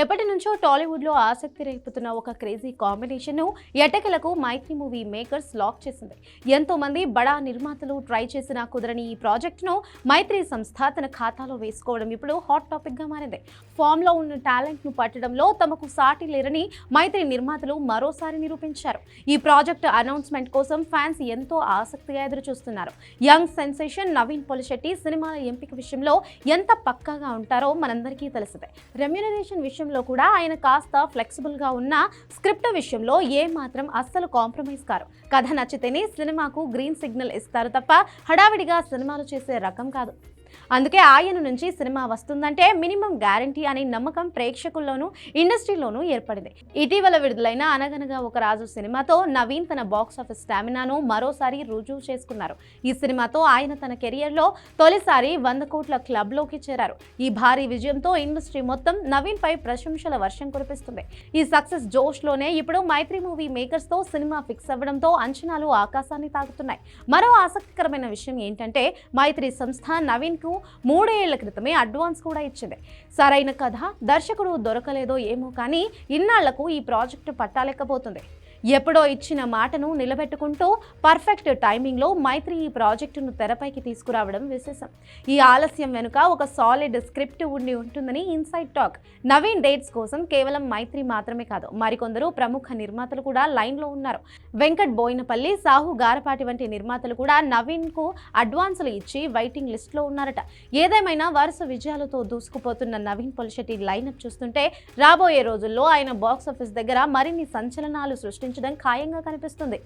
ఎప్పటి నుంచో టాలీవుడ్లో ఆసక్తి రేపుతున్న ఒక క్రేజీ కాంబినేషన్ను ఎటకలకు మైత్రి మూవీ మేకర్స్ లాక్ చేసింది. ఎంతోమంది బడా నిర్మాతలు ట్రై చేసినా కుదరని ఈ ప్రాజెక్టును మైత్రి సంస్థ తన ఖాతాలో వేసుకోవడం ఇప్పుడు హాట్ టాపిక్గా మారింది. ఫామ్లో ఉన్న టాలెంట్ను పట్టడంలో తమకు సాటి లేరని మైత్రి నిర్మాతలు మరోసారి నిరూపించారు. ఈ ప్రాజెక్ట్ అనౌన్స్మెంట్ కోసం ఫ్యాన్స్ ఎంతో ఆసక్తిగా ఎదురు చూస్తున్నారు యంగ్ సెన్సేషన్ నవీన్ పొలిశెట్టి సినిమాల ఎంపిక విషయంలో ఎంత పక్కాగా ఉంటారో మనందరికీ తెలిసిందే. రెమ్యునరేషన్ విషయం విషయంలో కూడా ఆయన కాస్త ఫ్లెక్సిబుల్గా ఉన్న స్క్రిప్ట్ విషయంలో ఏ మాత్రం అస్సలు కాంప్రమైజ్ కారు. కథ నచ్చితేనే సినిమాకు గ్రీన్ సిగ్నల్ ఇస్తారు తప్ప హడావిడిగా సినిమాలు చేసే రకం కాదు. అందుకే ఆయన నుంచి సినిమా వస్తుందంటే మినిమం గ్యారంటీ అనే నమ్మకం ప్రేక్షకుల్లోనూ ఇండస్ట్రీలోనూ ఏర్పడింది. ఇటీవల విడుదలైన అనగనగా ఒక రాజు సినిమాతో నవీన్ తన బాక్సాఫీస్ స్టామినాను మరోసారి రుజువు చేసుకున్నారు. ఈ సినిమాతో ఆయన తన కెరియర్లో తొలిసారి వంద కోట్ల క్లబ్లోకి చేరారు. ఈ భారీ విజయంతో ఇండస్ట్రీ మొత్తం నవీన్ పై ప్రశంసల వర్షం కురిపిస్తుంది. ఈ సక్సెస్ జోష్లోనే ఇప్పుడు మైత్రి మూవీ మేకర్స్తో సినిమా ఫిక్స్ అవ్వడంతో అంచనాలు ఆకాశాన్ని తాకుతున్నాయి. మరో ఆసక్తికరమైన విషయం ఏంటంటే మైత్రి సంస్థ నవీన్ కు మూడేళ్ళ క్రితమే అడ్వాన్స్ కూడా ఇచ్చింది. సరైన కథ దర్శకుడు దొరకలేదో ఏమో కానీ ఇన్నాళ్ళకు ఈ ప్రాజెక్టు పట్టాలేకపోతుంది. ఎప్పుడో ఇచ్చిన మాటను నిలబెట్టుకుంటూ పర్ఫెక్ట్ టైమింగ్లో మైత్రి ఈ ప్రాజెక్టును తెరపైకి తీసుకురావడం విశేషం. ఈ ఆలస్యం వెనుక ఒక సాలిడ్ స్క్రిప్ట్ ఉండి ఉంటుందని ఇన్సైడ్ టాక్. నవీన్ డేట్స్ కోసం కేవలం మైత్రి మాత్రమే కాదు మరికొందరు ప్రముఖ నిర్మాతలు కూడా లైన్లో ఉన్నారు. వెంకట్ బోయినపల్లి సాహు గారపాటి వంటి నిర్మాతలు కూడా నవీన్కు అడ్వాన్సులు ఇచ్చి వెయిటింగ్ లిస్ట్లో ఉన్నారట. ఏదేమైనా వరుస విజయాలతో దూసుకుపోతున్న నవీన్ పొలిశెట్టి లైనప్ చూస్తుంటే రాబోయే రోజుల్లో ఆయన బాక్స్ ఆఫీస్ దగ్గర మరిన్ని సంచలనాలు సృష్టించారు సృష్టించడం ఖాయంగా కనిపిస్తుంది.